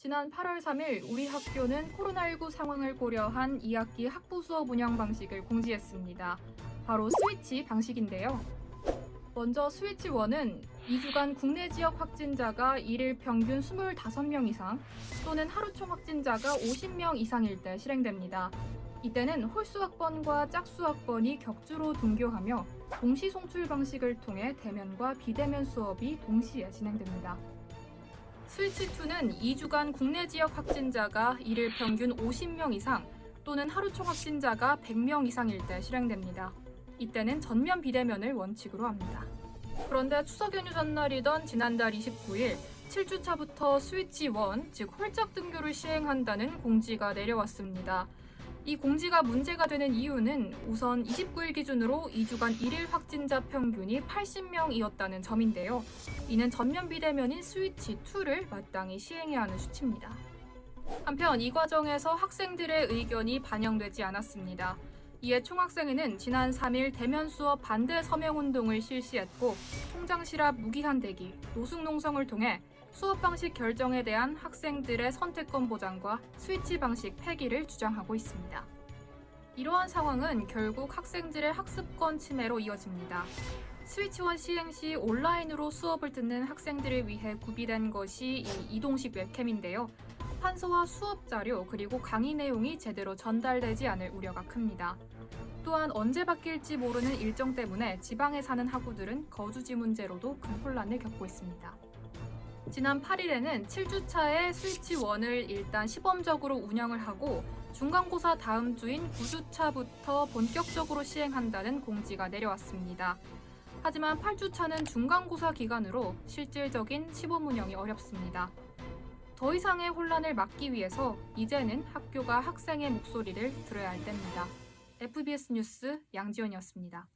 지난 8월 3일 우리 학교는 코로나19 상황을 고려한 2학기 학부 수업 운영 방식을 공지했습니다. 바로 스위치 방식인데요. 먼저 스위치 1은 2주간 국내 지역 확진자가 일일 평균 25명 이상 또는 하루 총 확진자가 50명 이상일 때 실행됩니다. 이때는 홀수 학번과 짝수 학번이 격주로 등교하며 동시 송출 방식을 통해 대면과 비대면 수업이 동시에 진행됩니다. 스위치2는 2주간 국내 지역 확진자가 일일 평균 50명 이상 또는 하루 총 확진자가 100명 이상일 때 실행됩니다. 이때는 전면 비대면을 원칙으로 합니다. 그런데 추석 연휴 전날이던 지난달 29일 7주차부터 스위치 1, 즉 홀짝 등교를 시행한다는 공지가 내려왔습니다. 이 공지가 문제가 되는 이유는 우선 29일 기준으로 2주간 일일 확진자 평균이 80명이었다는 점인데요. 이는 전면 비대면인 스위치 2를 마땅히 시행해야 하는 수치입니다. 한편 이 과정에서 학생들의 의견이 반영되지 않았습니다. 이에 총학생회는 지난 3일 대면 수업 반대 서명 운동을 실시했고 통장실 앞 무기한 대기, 노숙 농성을 통해 수업 방식 결정에 대한 학생들의 선택권 보장과 스위치 방식 폐기를 주장하고 있습니다. 이러한 상황은 결국 학생들의 학습권 침해로 이어집니다. 스위치원 시행 시 온라인으로 수업을 듣는 학생들을 위해 구비된 것이 이 이동식 웹캠인데요. 판서와 수업 자료 그리고 강의 내용이 제대로 전달되지 않을 우려가 큽니다. 또한 언제 바뀔지 모르는 일정 때문에 지방에 사는 학우들은 거주지 문제로도 큰 혼란을 겪고 있습니다. 지난 8일에는 7주차에 스위치 1을 일단 시범적으로 운영을 하고 중간고사 다음 주인 9주차부터 본격적으로 시행한다는 공지가 내려왔습니다. 하지만 8주차는 중간고사 기간으로 실질적인 시범 운영이 어렵습니다. 더 이상의 혼란을 막기 위해서 이제는 학교가 학생의 목소리를 들어야 할 때입니다. FBS 뉴스 양지원이었습니다.